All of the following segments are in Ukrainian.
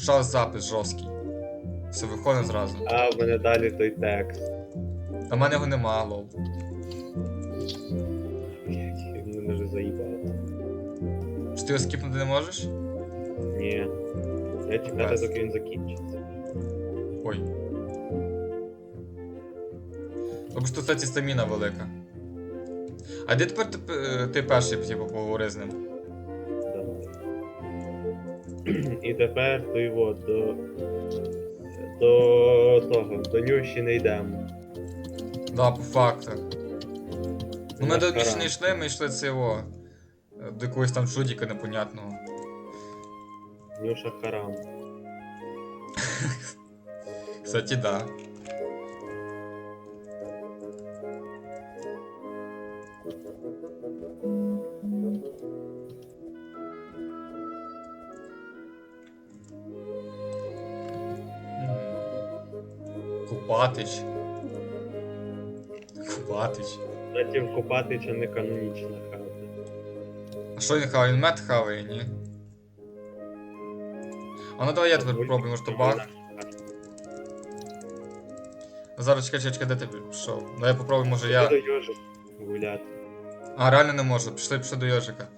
почав запис жорсткий. Все виходить зразу. А, в мене далі той текст. А в мене його нема, лол. Мене вже заїбав. Чи ти його скіпнути не можеш? Ні. Я чекати, Без. доки він закінчиться. Ой. Тому що, кстати, стаміна велика. А де тепер ти, ти перший, типу, поговори з ним? І тепер то от, до. До того, до Нющі не йдемо. Да, по факту. Ну, ми до. Не йшли, ми йшли е, До якогось там чудіка непонятного. Нюша харам. Кстати, да. Купатич. Купатич. Кстати, в Копатича не канонічна хата. А що він хаває? Він мед хаває, ні? А ну давай я тепер попробую, може то баг. Зараз чекай, чекай, чекай, де ти пішов? Ну я попробую, може Я до Йожик гуляти. А, реально не можу, пішли, пішли до Йожика.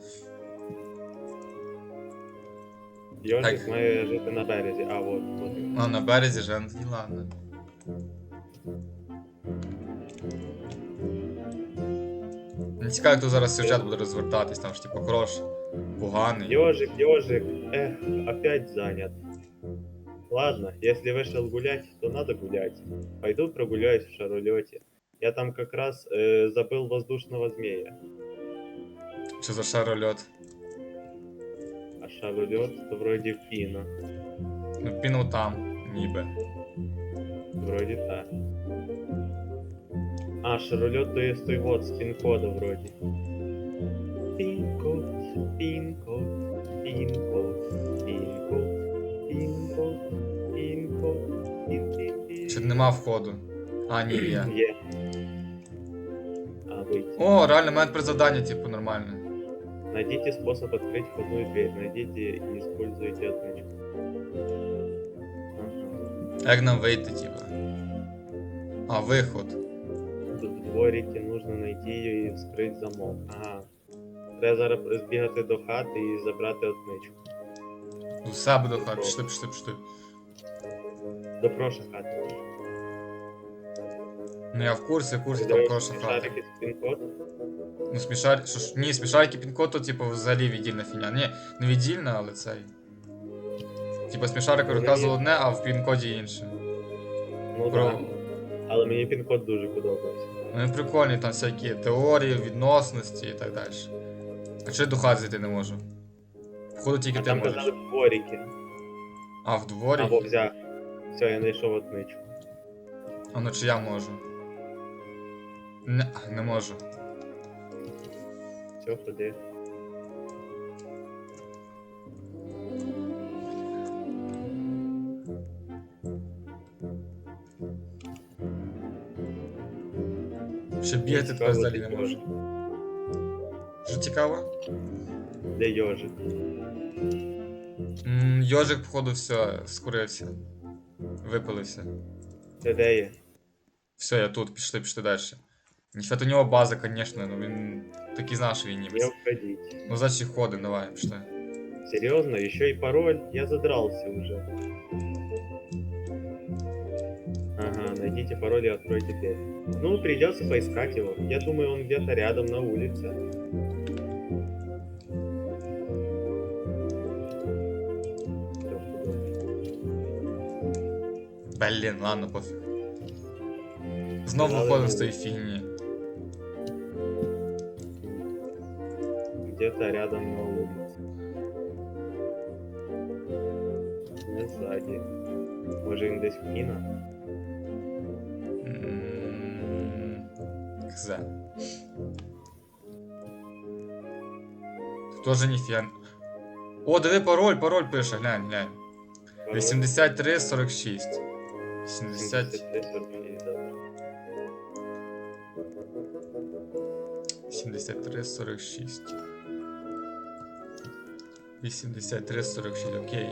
Йожик Так. має жити на березі, а от, от. А, на березі же, ну ладно. Не цікаво, як тут зараз сюжет буде розвертатись, там ж типу хорош, поганий. Йожик, Йожик, эх, опять занят. Ладно, если вышел гулять, то надо гулять. Пойду прогуляюсь в шаролете. Я там как раз э, забыл воздушного змея. Що за шарольот? А шаролет то вроде пина. Ну, пінув там, ніби. Вроде так. А, шаролет то есть той вот с пин-кода вроде. Пин-код, пин-код, пин-код, пин-код, пин-код, пин-код, пин-пин-пин. Чи нема входу? А, ні, є. Є. А, выйти. О, реально, в мене тепер завдання, типу, нормальне. Найдите способ открыть входную дверь. Найдите и используйте отмычку. Як нам вийти, типу? А, виход. В дворике нужно найти ее і вскрити замок. Ага. Треба зараз збігати до хати і забрати отмичку. До себе до хати, пішли, пішли, пішли. До проша хати. Ну я в курсі, в курсі, там хороша хата. Шарики з пін-код. Ну, смішар... Що ж... Ні, смішарики пін-код, то, типу, взагалі віддільна фіня. Ні, не віддільна, але цей. Типа смішарики Вони- розказували одне, а в пін-коді інше. Ну Про- так. Але мені пін-код дуже подобався. Ну і прикольні там всякі теорії, відносності і так далі. А чого я до хати зайти не можу? Походу тільки А ти там можеш. казали в дворике. А, в дворі? Або взяв. Все, я знайшов отмичку. А ну чи я можу? Не, не можу. Все, ходи. Ще бігати тепер взагалі не можу. Що цікаво? Де Йожик? М, Йожик, походу, все, скурився. Випилився. Це де є? Все, я тут, пішли, пішли далі. Ніфіга у нього база, звісно, ну він такий знав, що він Не німець. входить. Ну, значить, ходимо, давай, пішли. Серьезно? Еще и пароль? Я задрался уже. Ага, найдите пароль и откройте дверь. Ну, придется поискать его. Я думаю, он где-то рядом на улице. Всё, Блін, ладно, пофіг. Знову Сказали, виходимо з ну. тої фігні. Где-то рядом на улице. Не сзади. Може він десь в кіно? Хз. Тоже ніфіга. О, диви пароль, пароль пише, глянь, глянь. Пароль? 83 46. 70. 73, 46, да. 73 46. 83 46, окей.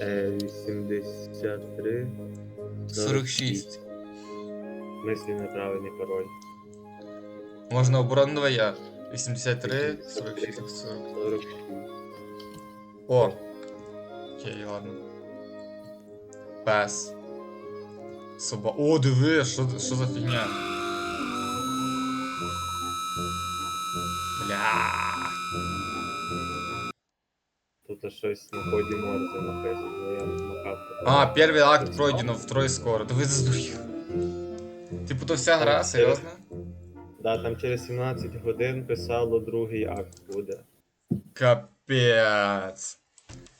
83. 46. В смислі неправильний пароль. Можна оборону давай я. 83, 46, 40. 46. О! Окей, ладно. Пес. Соба. О, диви, що, що за фігня? Бля. Тут щось на ході морзе написано, але я не макав. А, перший акт пройдено втрое скоро. Да ви заздурів. Типу, то вся гра, серйозно? Да, там через 17 годин писало другий акт буде. Капець.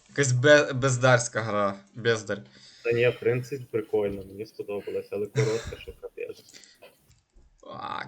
Якась бе- бездарська гра. Бездар. Та ні, в принципі, прикольно, мені сподобалось, але коротко, що капець. А,